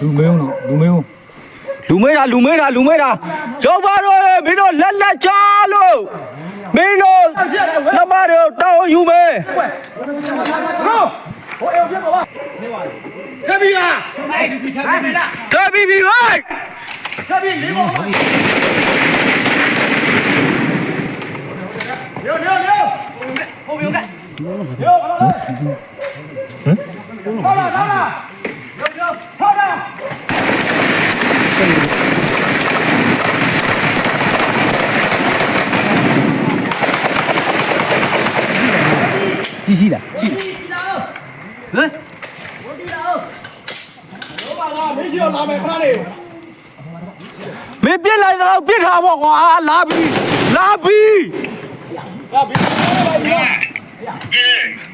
လူမဲအောင်လူမဲအောင်လူမဲတာလူမဲတာလူမဲတာရောက်ပါတော့လေမင်းတို့လက်လက်ချလို့မင်းတို့သမားတို့တောင်းယူမဲထပ်ပြီးပါထပ်ပြီးပြီဟိုက် မင်းပြစ်လိုက်တော့ပြစ်ထားပေါ့ကွာလာပြီလာပြီ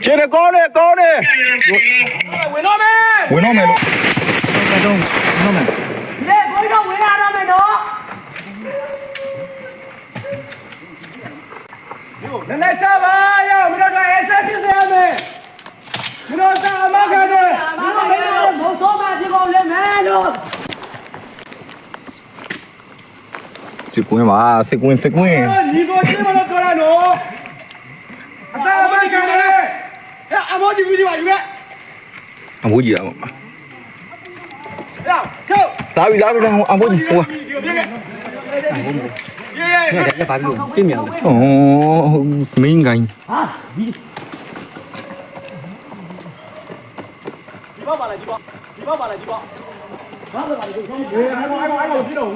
ခြေရကောင်းနေကောင်းနေဝင်တော့မယ်ဝင်တော့မယ်လို့ကတော့နော်မယ်လေဘိုးတို့ဝင်လာတော့မယ်နော်နည်းနည်းချပါရောမင်းတို့အဲဆက်ပြစ်စေရမယ်မင်းတို့သာအမခံတယ်ဘာလို့လဲမိုးစောမဒီကောင်လဲမဲလို့စစ်ကွင်းပါစစ်ကွင်းစစ်ကွင်းညီကိုချင်းမလို့ပြောရနော်အသာအမခံတယ် အဲအမောကြီးပြီးပါယူခဲ့အမိုးကြီးอ่ะရကျောက်လာပြီလာပြီအမိုးကြီးဟိုဒီကိုပြခဲ့ရေးရေးလည်းဘာလို့ပြင်းမြန်လဲဩမင်းကိုင်းဒီဘောပါလားဒီဘောဒီဘောပါလားဒီဘောဘာလို့ပါလဲဒီဘောအေးအဲ့ဘောအဲ့ဘောအဲ့ဘောပြီးတော့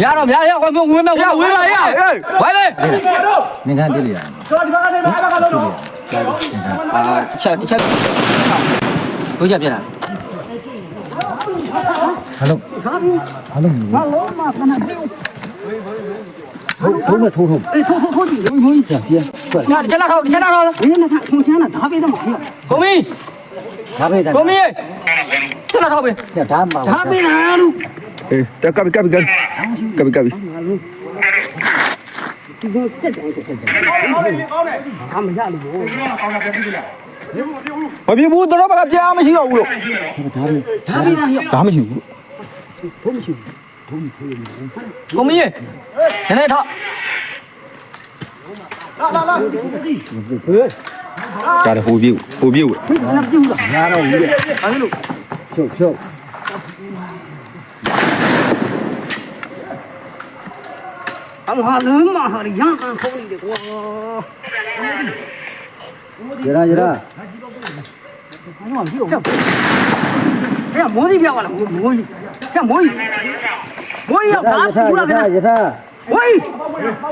များတော့များရောက်ဝင်ဝင်မဲ့ရဝေးပါရအေးဝိုင်းလေနင်ကတည်းကကျွန်တော်ဒီဘက်ကနေမှာအဲ့ဘက်ကလို့တော့ အာချက်ချက်ကိုချက်ပြလာဟာလို့ဟာလို့ဟာလို့ထိုးမဲ့ထိုးထိုးအေးထိုးထိုးထိုးကြည့်ဝင်ဝင်ကြပြထွက်ညချက်လာတော့ချက်လာတော့မင်းနဲ့ကထုံချမ်းတာဒါပေးတော့မှာကိုမီဒါပဲဒါကိုမီချက်လာတော့ပဲဒါမှဒါပေးတာလို့အေးတက်ကပ်ကပ်ကပ်ကပ်ကပ် ကပ်ဒီကိုတက်တယ်တက်တယ်ကောင်းတယ်ကောင်းတယ်အမရလို့မပြဘူးတော့ဘာပြားမရှိတော့ဘူးလို့ဒါပေးတာရောဒါမရှိဘူးကိုမီးနည်းနည်းထောက်ဒါတဟိုပြေဟိုပြေညာတော့ဘူးလေချုပ်ချုပ် အမဟာလုံးမဟာရမ်းခံခေါ်နေတယ်ကွာရရရအဲ့မိုးကြီးပြောက်လာမိုးကြီးအဲ့မိုးကြီးမိုးကြီးကဘာဘူးလားကရရဝေး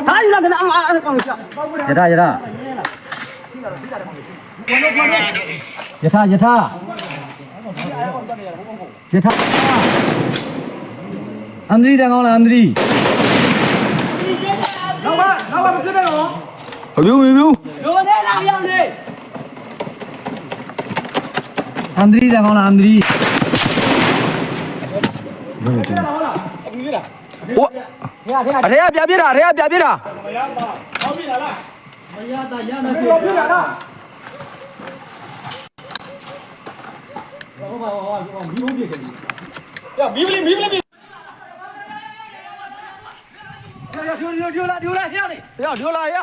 ဟာယူလာကအမအဲ့ကောင်ကြောက်ရရရရယထာယထာယထာအမရီတန်ကောင်းလားအမရီ နောက်ပါနောက်ပါမဖြစ်နဲ့တော့မပြူမပြူလိုနေလာရောက်နေအမရီတန်ကောင်းလားအမရီဟိုရရအရေကပြပြတာအရေကပြပြတာဟောပြီလားမရတာရနေပြီပြောပြတာလားဟောပါဟောဟောမီးဘုံပြည့်တယ်ရမီးပလီမီးပလီ ရရဒူဒူဒူလာဒူလာဟဲ့နေရဒူလာရ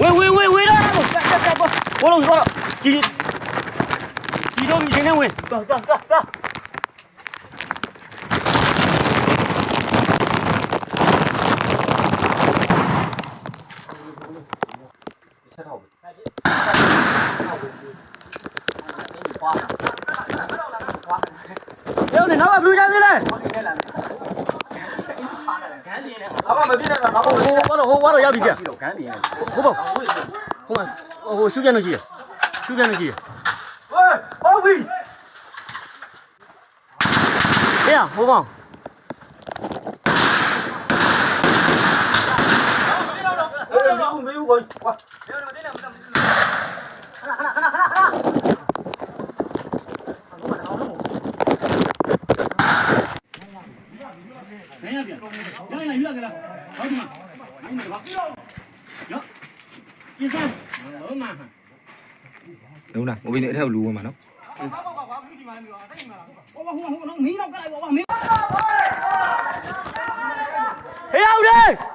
ဝေးဝေးဝေးဝေးလာတော့တက်တက်တက်ဘောလုံးဘောလုံးဒီဒီတော့မြင်နေဝင်တော့တော့တော့ ရောနေနောက်ပါဘူးကြသေးလေ အမမပြတာတော့ဟိုဟိုဟိုဘာတော့ရောက်ပြီကြာဟိုဘောဟိုမှာဟိုရှုပြန်လို့ရှိရရှုပြန်လို့ရှိရဟေး đâu nào, Mấy người bắt. Một bên nữa theo lù mà nó. Ừ. đâu đi!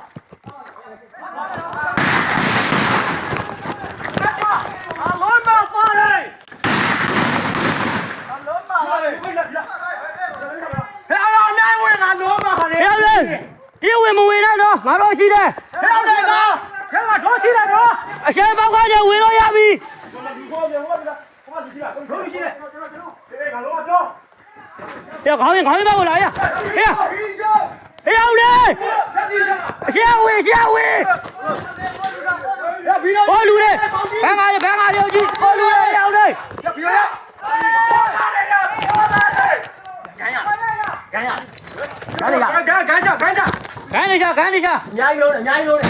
人，ဒီဝင်မဝင်တော့ငါတော့ရှိတယ်ဟဲ့ဟုတ်တယ်နော်ဆရာတော့ရှိတယ်နော်အရှင်ဘောက်ကလည်းဝင်လို့ရပြီဟဲ့ခေါင်းရင်ခေါင်းရင်ဘက်ကိုလာရဟဲ့ဟဲ့ဟုတ်တယ်အရှင်ဝင်အရှင်ဝင်ဟောလူတွေဘန်းကားတွေဘန်းကားတွေကြီးဟောလူတွေရောက်တယ်ကန်ရကန်ရကန်ရကန်ရကန်ရကန်ရကန်ရအများကြီးလုံးအများကြီးလုံး要要提高提高，安诺，安诺，提高点酒， કાંઈ નહીં સા કાંઈ નહીં સા ન્યાય લો ને ન્યાય લો ને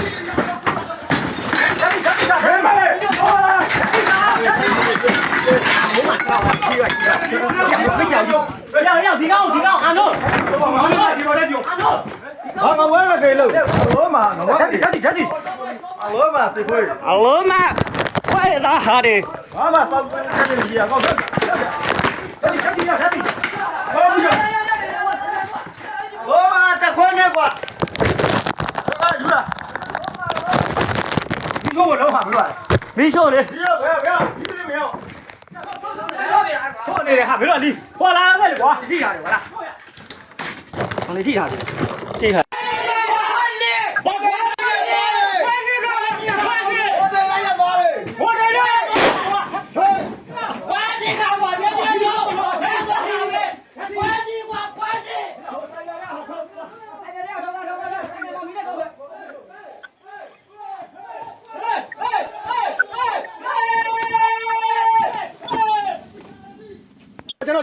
Alô, mano, velho! Alô, mano! Cadê, cadê, cadê? Alô, mano, tem coisa? Alô, mano! Vai dar rare! Ah, mas tá com energia, agora vem! Cadê, cadê, cadê? Vamos, Alô, mano, tá com negócio! 哎，主任，你说我这缓不乱？没效率。不要不要不要，一个都没有。放那，地，放？下，下去。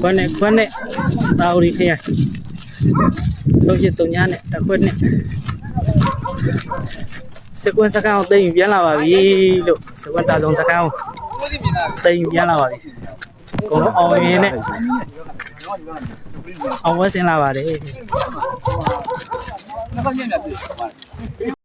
ခွန်းနဲ့ခွန်းနဲ့တာဝရီခရိုင်လုံးရှိတုံညာနဲ့တခွန်းနဲ့စကွန်စကောင်တိမ်ပြန်လာပါပြီလို့စကွန်တာဆုံးစကောင်တိမ်ပြန်လာပါပြီကိုအောင်ရင်နဲ့အောင်ဝဲစင်လာပါတယ်